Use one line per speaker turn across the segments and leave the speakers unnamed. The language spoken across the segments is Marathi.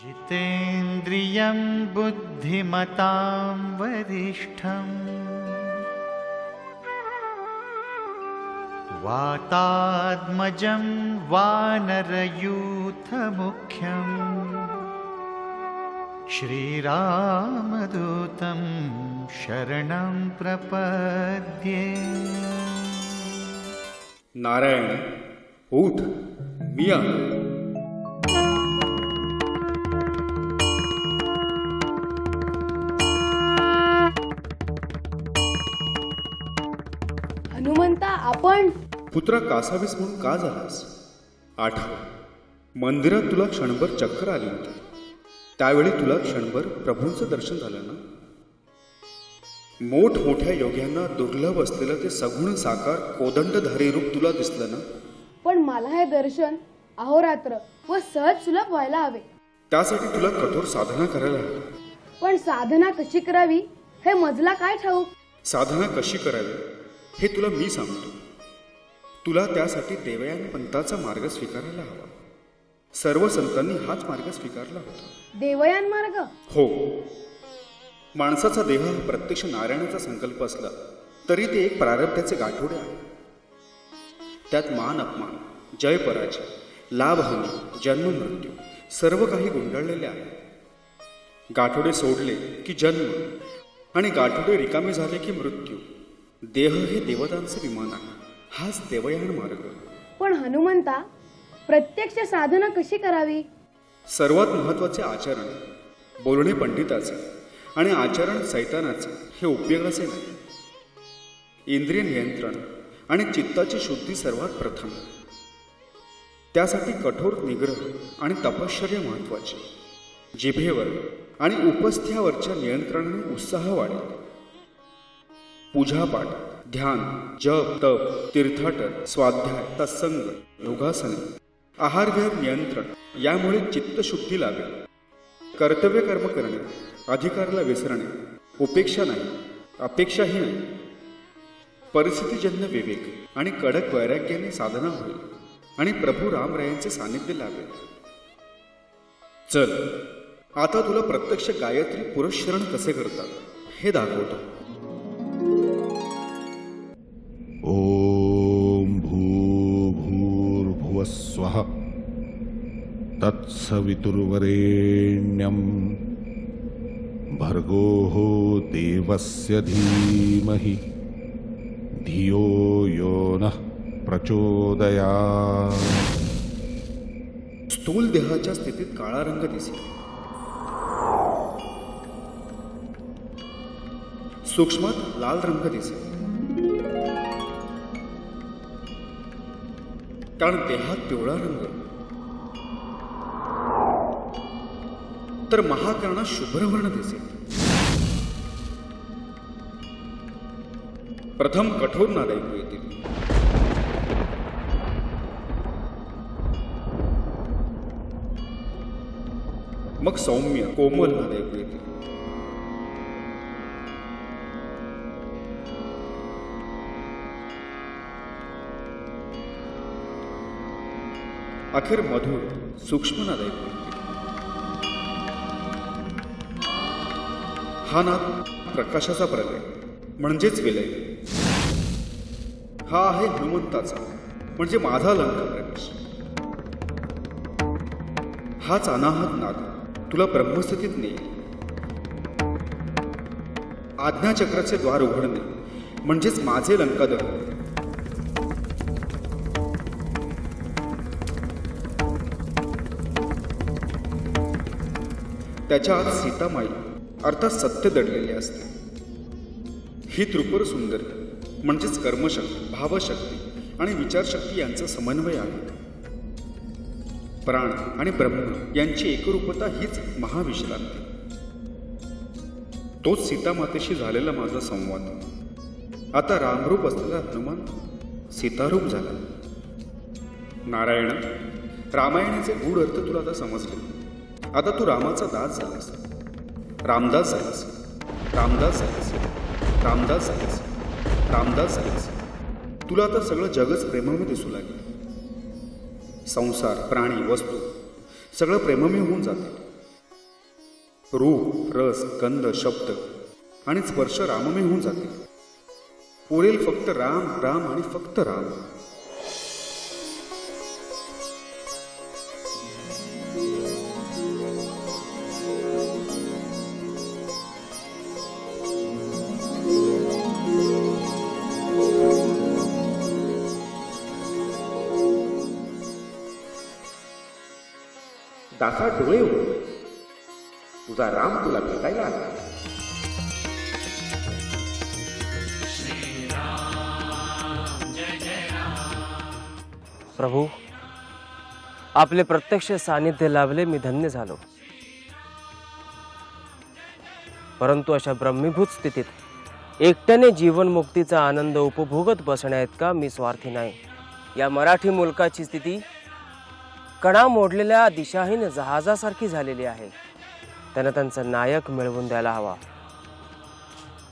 जितेन्द्रियं बुद्धिमतां वरिष्ठम् वातात्मजं वानरयूथमुख्यम् श्रीरामदूतं शरणं प्रपद्ये।
नारायण उठ मी
हनुमंता आपण.
पुत्रा कासावीस म्हणून का झालास? आठव. मंदिरात तुला क्षणभर चक्कर आली होती. त्यावेळी तुला क्षणभर प्रभूंचं दर्शन झालं ना? मोठमोठ्या योग्यांना दुर्लभ असलेलं ते सगुण साकार कोदंडधारी रूप तुला दिसलं ना?
पण मला हे दर्शन अहोरात्र व सहज सुलभ व्हायला हवे.
त्यासाठी तुला कठोर साधना करायला हवी.
पण साधना कशी करावी? हे मजला काय ठाऊक?
साधना कशी करावी? हे तुला मी सांगतो. तुला त्यासाठी देवयान पंथाचा मार्ग स्वीकारायला हवा. सर्व संतांनी हाच मार्ग स्वीकारला होता.
देवयान मार्ग?
हो. माणसाचा देह हा प्रत्यक्ष नारायणाचा संकल्प असला तरी ते एक प्रारब्धाचे गाठोडे आहे. त्यात मान अपमान जय पराजय लाभहानी जन्म मृत्यू सर्व काही गुंडाळलेले आहे. गाठोडे सोडले की जन्म आणि गाठोडे रिकामे झाले की मृत्यू. देह हे देवतांचे विमान आहे. हाच देवयान मार्ग.
पण हनुमंता प्रत्यक्ष साधना कशी करावी?
सर्वात महत्त्वाचे आचरण बोलणे पंडिताचे आणि आचरण सैतानाचे हे उपयोगाचे नाही. इंद्रिय नियंत्रण आणि चित्ताची शुद्धी सर्वात प्रथम. त्यासाठी कठोर निग्रह आणि तपश्चर्या महत्त्वाची. जिभेवर आणि उपस्थ्यावरच्या नियंत्रणाने उत्साह वाढेल. पूजापाठ ध्यान जप तप तीर्थाटन स्वाध्याय तत्संग योगासने आहारविहार नियंत्रण यामुळे चित्तशुद्धी लागेल कर्तव्य कर्म करणे अधिकाराला विसरणे उपेक्षा नाही अपेक्षाही नाही. परिस्थितीजन्य विवेक आणि कडक वैराग्याने साधना होईल आणि प्रभू रामरायांचे सानिध्य लाभेल. चल आता तुला प्रत्यक्ष गायत्री पुरस्चरण कसे करतात हे दाखवतो.
तत्सवितुर्वरेण्यं भर्गोः देवस्य धीमहि। धियो यो नः प्रचोदया
स्थूल देहाच्या स्थितीत काळा रंग दिसे सूक्ष्मात लाल रंग दिसे कारण देहात पिवळा रंग तर महाकर्ण शुभ्रवर्ण दिसेल. प्रथम कठोर नाद ऐकू येतील. मग सौम्य कोमल नाद ऐकू येतील. अखेर मधुर सूक्ष्म नाद ऐकू येतील. हा नाद प्रकाशाचा प्रलय म्हणजेच विलय. हा आहे हनुमंताचा म्हणजे माझा लंका प्रकाश हाच अनाहत नाद तुला ब्रह्मस्थितीत नेईल. आज्ञाचक्राचे द्वार उघडणे म्हणजेच माझे लंकादर त्याच्या आत सीतामाई अर्थात सत्य दडलेले असते. ही त्रिपुर सुंदर म्हणजेच कर्मशक्ती भावशक्ती आणि विचारशक्ती यांचा समन्वय आहे. प्राण आणि ब्रह्म यांची एकरूपता हीच महाविश्रांती. तोच सीतामातेशी झालेला माझा संवाद. आता रामरूप असलेला हनुमान सीतारूप झाला. नारायण रामायणाचे गूढ अर्थ तुला आता समजले. आता तू रामाचा दास झालास. रामदास झालास रामदास झालास रामदास झालास रामदास झालास तुला आता सगळं जगच प्रेममय दिसू लागेल. संसार प्राणी वस्तू सगळं प्रेममय होऊन जाते. रूप रस गंध शब्द आणि स्पर्श राममय होऊन जाते. उरेल फक्त राम राम आणि फक्त राम.
दासा डोळे उघड तुझा राम तुला भेटायला आला
प्रभू आपले प्रत्यक्ष सानिध्य लाभले मी धन्य झालो. परंतु अशा ब्रह्मीभूत स्थितीत एकट्याने जीवनमुक्तीचा आनंद उपभोगत बसण्याइतका मी स्वार्थी नाही. या मराठी मुलकाची स्थिती कणा मोडलेल्या दिशाहीन जहाजासारखी झालेली आहे. त्यानं त्यांचा नायक मिळवून द्यायला हवा.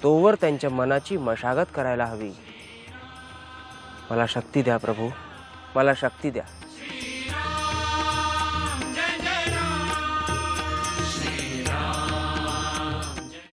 तोवर त्यांच्या मनाची मशागत करायला हवी. मला शक्ती द्या प्रभू. मला शक्ती द्या.